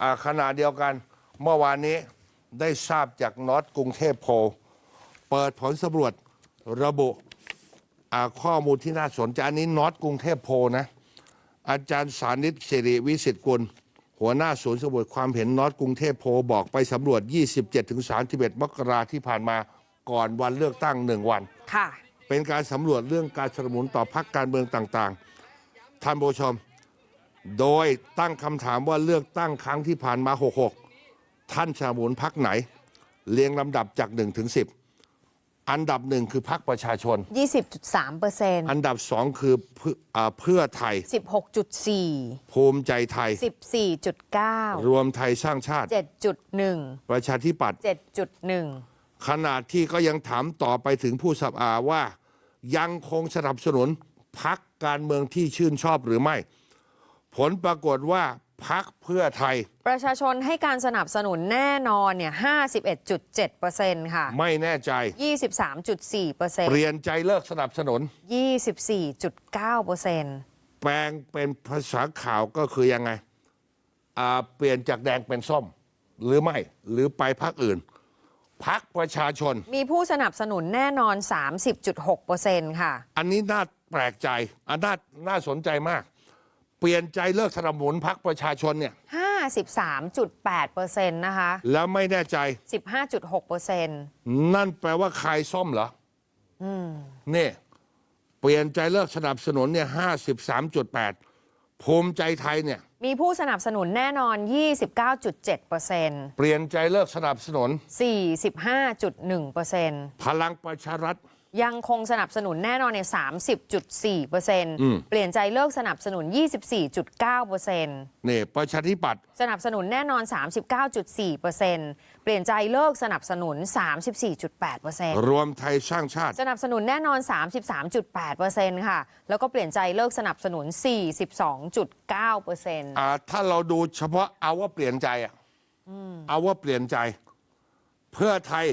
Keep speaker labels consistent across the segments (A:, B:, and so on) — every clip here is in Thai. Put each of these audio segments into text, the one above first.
A: อ่าขณะเดียวกันเมื่อวานนี้ได้ทราบจากน็อตกรุงเทพโพลเปิดผลสำรวจระบุอ่าข้อมูลที่น่าสนใจอันนี้น็อตกรุงเทพโพลนะ อาจารย์สานิตสิริวิสิตกุล หัวหน้าศูนย์สำรวจความเห็นน็อตกรุงเทพโพลบอกไปสำรวจ 27-31 มกราที่ผ่านมาก่อนวันเลือกตั้งหนึ่งวัน
B: ค่ะ
A: เป็นการสำรวจเรื่องการสนับสนุนต่อพรรคการเมืองต่างๆ ท่านผู้ชม โดยตั้งคำถามว่าเลือกตั้งครั้งที่ผ่านมา 66 ท่านสนับสนุนพรรคไหน เรียงลำดับจาก 1 ถึง 10 อันดับหนึ่งคือพรรคประชาชน
B: 20.3เปอร์เซ็นต์
A: อันดับสองคือเพื่ออ่าเพื่อไทย
B: 16.4
A: ภูมิใจไทย
B: 14.9
A: รวมไทยสร้างชาติ
B: 7.1
A: ประชาธิปัตย์
B: 7.1
A: ขณะที่ก็ยังถามต่อไปถึงผู้สับอาว่า ยังคงสนับสนุนพักการเมืองที่ชื่นชอบหรือไม่ ผลปรากฏว่าพักเพื่อไทย
B: ประชาชนให้การสนับสนุนแน่นอนเนี่ย51.7เปอร์เซ็นต์ค่ะ
A: ไม่แน่ใจ
B: 23.4เปอร์เซ็น
A: เป
B: ต์
A: ลี่ยนใจเลิกสนับสนุน
B: 24.9เปอร์เซ็นต์
A: แปลงเป็นภาษาข่าวก็คือยังไงอ่าเปลี่ยนจากแดงเป็นส้ม หรือไม่ หรือไปพักอื่น พักประชาชน
B: มีผู้สนับสนุนแน่นอน 30.6เปอร์เซ็นต์ค่ะ
A: อันนี้น่าแปลกใจอันน่าน่าสนใจมาก เปลี่ยนใจเลิกสนับสนุนพักประชาชนเนี่ย
B: 53.8เปอร์เซ็นต์นะคะ
A: แล้วไม่แน่ใจ
B: 15.6เปอร์เซ็นต์
A: นั่นแปลว่าใครส้มเหรออืมนี่ เปลี่ยนใจเลิกสนับสนุนเนี่ยห้าสิบสามจุดแปดภูมิใจไทยเนี่ย
B: มีผู้สนับสนุนแน่นอน 29.7เปอร์เซ็นต์
A: เปลี่ยนใจเลิกสนับสนุน
B: 45.1เปอร์เซ็นต์
A: พลังประชารัฐ
B: ยังคงสนับสนุนแน่นอนใน30.4เปอร์เซ็นต์
A: อืม
B: เปลี่ยนใจเลิกสนับสนุน 24.9เปอร์เซ็นต์
A: นี่ประชาธิปัตย์
B: สนับสนุนแน่นอน 39.4เปอร์เซ็นต์เปลี่ยนใจเลิกสนับสนุน 34.8เปอร์เซ็นต์
A: รวมไทยสร้างชาติ
B: สนับสนุนแน่นอน 33.8เปอร์เซ็นต์ค่ะ แล้วก็เปลี่ยนใจเลิกสนับสนุน 42.9เปอร์เซ็นต์
A: อ่าถ้าเราดูเฉพาะเอาว่าเปลี่ยนใจอะเอาว่าเปลี่ยนใจ เพื่อไทย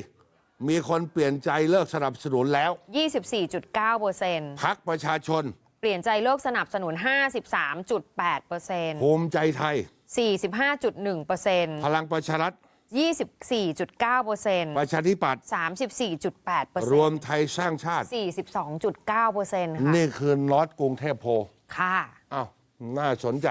A: มีคนเปลี่ยนใจเลิกสนับสนุนแล้ว
B: 24.9เปอร์เซ็นต์
A: พักประชาชน
B: เปลี่ยนใจเลิกสนับสนุน 53.8เปอร์เซ็นต์
A: ภูมิใจไทย
B: 45.1เปอร์เซ็นต์
A: พลังประชารัฐ
B: 24.9เปอร์เซ็นต์
A: ประชาธิปัตย์
B: 34.8เปอร์
A: ร
B: เซ็
A: วม
B: นต์
A: ไทยสร้างชาติ
B: 42.9เปอร์เซ็นต์ค่ะ
A: นี่คือน็อตกรุงเทพโพล
B: ค่ะ
A: อ้าวน่าสนใจ